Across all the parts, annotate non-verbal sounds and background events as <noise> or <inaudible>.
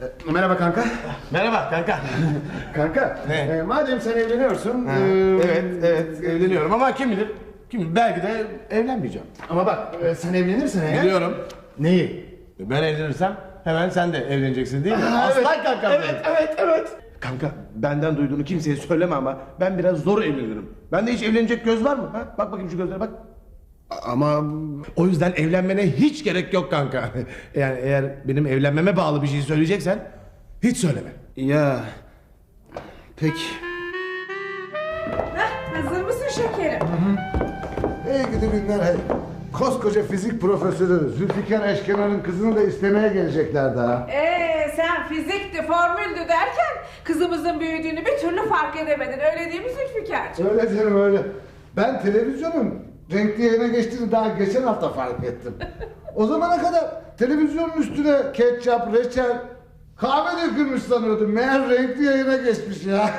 E, merhaba kanka. Merhaba kanka. <laughs> Kanka, Ne? e, madem sen evleniyorsun... Ha, e, evet, evet evleniyorum ama kim bilir? Kim bilir, belki de evlenmeyeceğim. Ama bak, e, sen evlenirsen eğer... Biliyorum. Neyi? Ben evlenirsem hemen sen de evleneceksin değil mi? Ha, Aslan evet, kankam evet, evet, evet. Kanka benden duyduğunu kimseye söyleme ama ben biraz zor evlenirim. Bende hiç evlenecek göz var mı? Ha? Bak bakayım şu gözlere bak. Ama... O yüzden evlenmene hiç gerek yok kanka. <laughs> Yani eğer benim evlenmeme bağlı bir şey söyleyeceksen hiç söyleme. Ya... Peki. Heh, hazır mısın şekerim? Hey gidi günler hey. Koskoca fizik profesörü Zülfikar Eşkenar'ın kızını da istemeye gelecekler daha. Ee, sen fizikti, formüldü derken kızımızın büyüdüğünü bir türlü fark edemedin. Öyle değil mi Zülfikar? Öyle canım öyle. Ben televizyonun renkli yayına geçtiğini daha geçen hafta fark ettim. O zamana kadar televizyonun üstüne ketçap, reçel, kahve dökülmüş sanıyordum. Meğer renkli yayına geçmiş ya.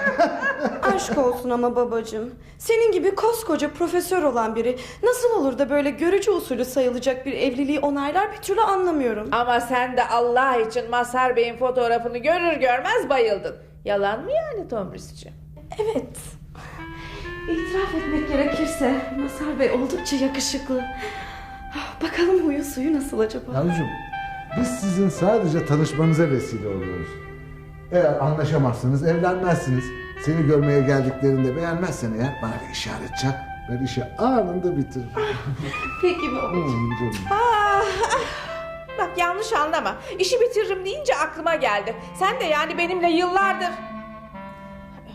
<laughs> Aşk olsun ama babacığım. Senin gibi koskoca profesör olan biri nasıl olur da böyle görücü usulü sayılacak bir evliliği onaylar bir türlü anlamıyorum. Ama sen de Allah için Mazhar Bey'in fotoğrafını görür görmez bayıldın. Yalan mı yani Tomris'ciğim? Evet. İtiraf etmek gerekirse Masar Bey oldukça yakışıklı. Ah, Bakalım huyu suyu nasıl acaba? Yavrucuğum biz sizin sadece tanışmanıza vesile oluyoruz. Eğer anlaşamazsanız evlenmezsiniz. Seni görmeye geldiklerinde beğenmezsen eğer bana bir işaret çak. Ben işi anında bitiririm. Peki babacığım. Canım. Ah, ah. Bak yanlış anlama. İşi bitiririm deyince aklıma geldi. Sen de yani benimle yıllardır...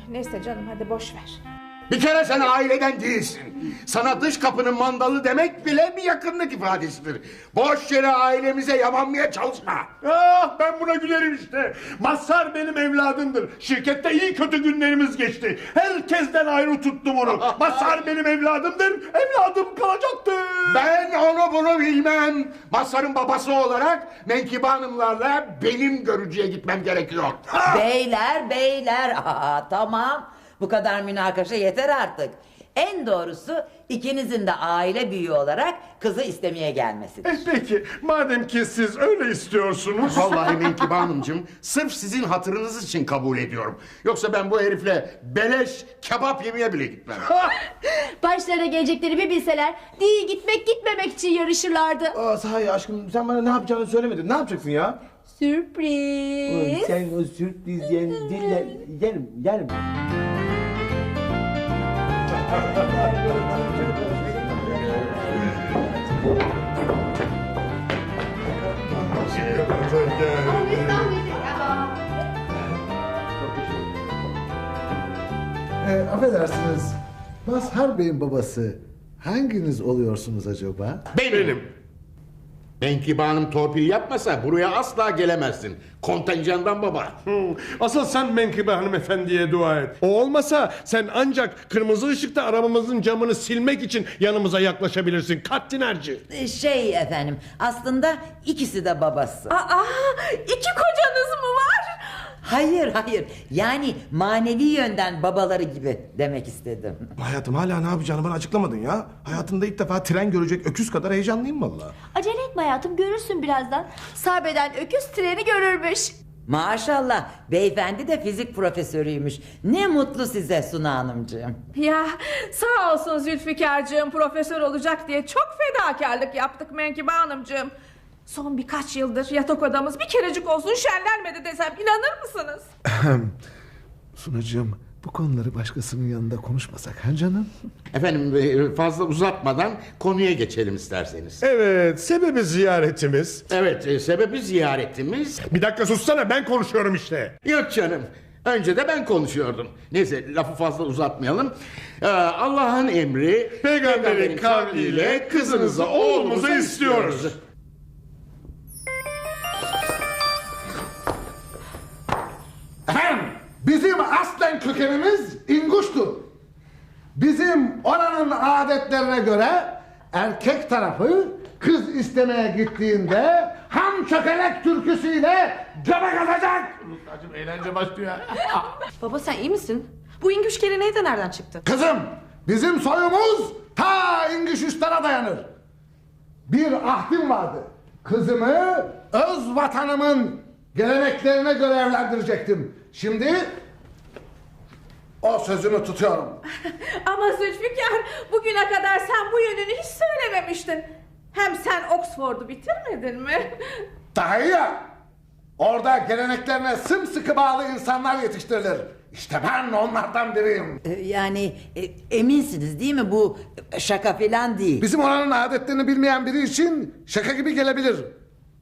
Neyse canım hadi boş ver. Bir kere sen aileden değilsin. Sana dış kapının mandalı demek bile bir yakınlık ifadesidir. Boş yere ailemize yamanmaya çalışma. Ah ben buna gülerim işte. Mazhar benim evladımdır. Şirkette iyi kötü günlerimiz geçti. Herkesten ayrı tuttum onu. Mazhar benim evladımdır. Evladım kalacaktır. Ben onu bunu bilmem. Mazhar'ın babası olarak Menkibe Hanımlarla benim görücüye gitmem gerekiyor. Beyler beyler aa tamam bu kadar münakaşa yeter artık. En doğrusu ikinizin de aile büyüğü olarak kızı istemeye gelmesidir. Eh, Peki madem ki siz öyle istiyorsunuz. Vallahi Menkibe Hanımcığım sırf sizin hatırınız için kabul ediyorum. Yoksa ben bu herifle beleş kebap yemeye bile gitmem. Başlarına gelecekleri bir bilseler değil gitmek gitmemek için yarışırlardı. Aa sahi aşkım sen bana ne yapacağını söylemedin. Ne yapacaksın ya? Sürpriz. Sen o sürpriz yen, diller, yerim, yerim. E, affedersiniz. Mazhar Bey'in babası hanginiz oluyorsunuz acaba? Benim. Menkibe Hanım torpil yapmasa buraya asla gelemezsin. Kontenjandan baba. Hmm, Asıl sen Menkıbe hanımefendiye dua et. O olmasa sen ancak kırmızı ışıkta arabamızın camını silmek için yanımıza yaklaşabilirsin. Kattinerci. Ee, Şey efendim aslında ikisi de babası. Aa, iki kocanız mı var? Hayır hayır yani manevi yönden babaları gibi demek istedim. <laughs> Hayatım hala ne yapacağını bana açıklamadın ya. Hayatımda ilk defa tren görecek öküz kadar heyecanlıyım valla. Acele etme hayatım görürsün birazdan. Sabeden öküz treni görürmüş. Maşallah beyefendi de fizik profesörüymüş. Ne mutlu size Suna Hanımcığım. Ya sağ olsun Zülfikar'cığım profesör olacak diye çok fedakarlık yaptık Menkibe Hanımcığım. Son birkaç yıldır yatak odamız bir kerecik olsun şenlenmedi desem inanır mısınız? Sunacığım bu konuları başkasının yanında konuşmasak ha canım? Efendim e, fazla uzatmadan konuya geçelim isterseniz. Evet sebebi ziyaretimiz. Evet e, sebebi ziyaretimiz. Bir dakika sussana ben konuşuyorum işte. Yok canım. Önce de ben konuşuyordum. Neyse lafı fazla uzatmayalım. Ee, Allah'ın emri Peygamberin kavliyle kızınızı oğlumuza istiyoruz. Efendim kökenimiz İnguş'tur. Bizim oranın adetlerine göre erkek tarafı kız istemeye gittiğinde ham çökelek türküsüyle göbek atacak. Hacım eğlence başlıyor. <laughs> Baba sen iyi misin? Bu İngüş geleneği de nereden çıktı? Kızım bizim soyumuz ta İngiş üstlara dayanır. Bir ahdim vardı. Kızımı öz vatanımın Geleneklerine göre evlendirecektim. Şimdi o sözümü tutuyorum. <laughs> Ama Zülfikar bugüne kadar sen bu yönünü hiç söylememiştin. Hem sen Oxford'u bitirmedin mi? <laughs> Daha iyi ya. Orada geleneklerine sımsıkı bağlı insanlar yetiştirilir. İşte ben onlardan biriyim. Ee, Yani e, eminsiniz değil mi bu şaka falan değil. Bizim oranın adetlerini bilmeyen biri için şaka gibi gelebilir.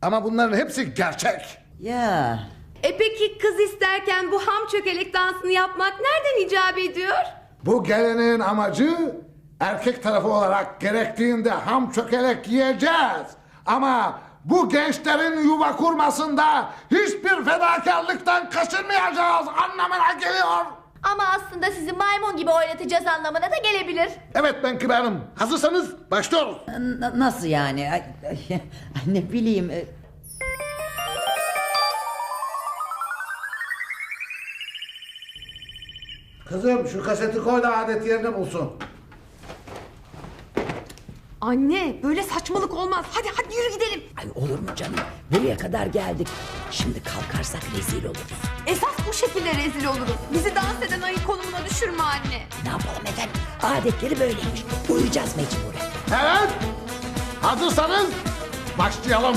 Ama bunların hepsi gerçek. Ya E peki kız isterken bu ham çökelek dansını yapmak nereden icap ediyor? Bu geleneğin amacı erkek tarafı olarak gerektiğinde ham çökelek yiyeceğiz. Ama bu gençlerin yuva kurmasında hiçbir fedakarlıktan kaçınmayacağız anlamına geliyor. Ama aslında sizi maymun gibi oynatacağız anlamına da gelebilir. Evet ben Hanım. Hazırsanız başlıyoruz. n- nasıl yani? Ay, ay, <laughs> ne bileyim. Kızım şu kaseti koy da adet yerini bulsun. Anne böyle saçmalık olmaz. Hadi hadi yürü gidelim. Ay olur mu canım? Buraya kadar geldik. Şimdi kalkarsak rezil oluruz. Esas bu şekilde rezil oluruz. Bizi dans eden ayı konumuna düşürme anne. Ne yapalım efendim? Adetleri böyleymiş. Uyuyacağız mecburen. Evet. Hazırsanız başlayalım.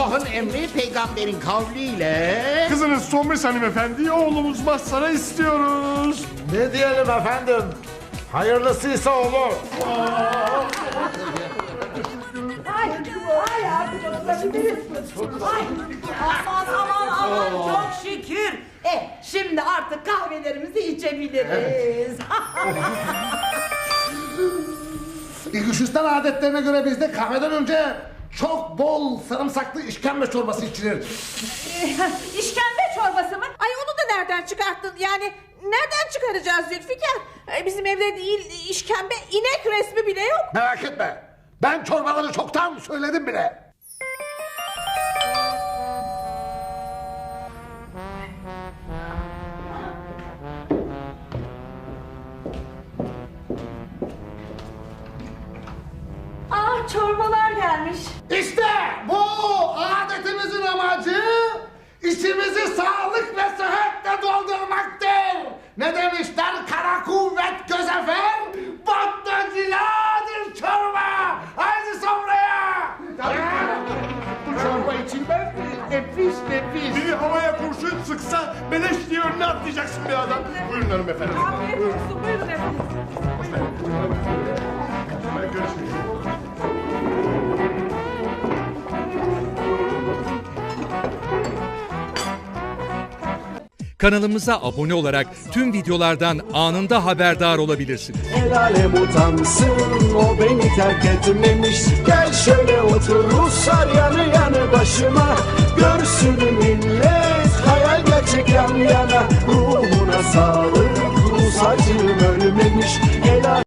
Allah'ın emri peygamberin kavliyle... Kızınız Tomris hanımefendi oğlumuz Mazhar'a istiyoruz. Ne diyelim efendim? Hayırlısıysa olur. Aman aman aman çok şükür. Eh şimdi artık kahvelerimizi içebiliriz. Gürcistan adetlerine göre bizde kahveden önce çok bol sarımsaklı işkembe çorbası içilir. <laughs> İşkembe çorbası mı? Ay onu da nereden çıkarttın? Yani nereden çıkaracağız Zülfikar? Ay, Bizim evde değil işkembe inek resmi bile yok. Merak etme. Ben çorbaları çoktan söyledim bile. Önüne atlayacaksın bir adam. Buyurun hanımefendi. Afiyet olsun buyurun efendim. Ben görüşürüz. Kanalımıza abone olarak tüm videolardan anında haberdar olabilirsiniz. El alem utansın o beni terk etmemiş Gel şöyle otur Ruslar yanı yanı başıma Görsün millet gerçek yan yana Ruhuna sağlık. Rus acım ölmemiş El alem-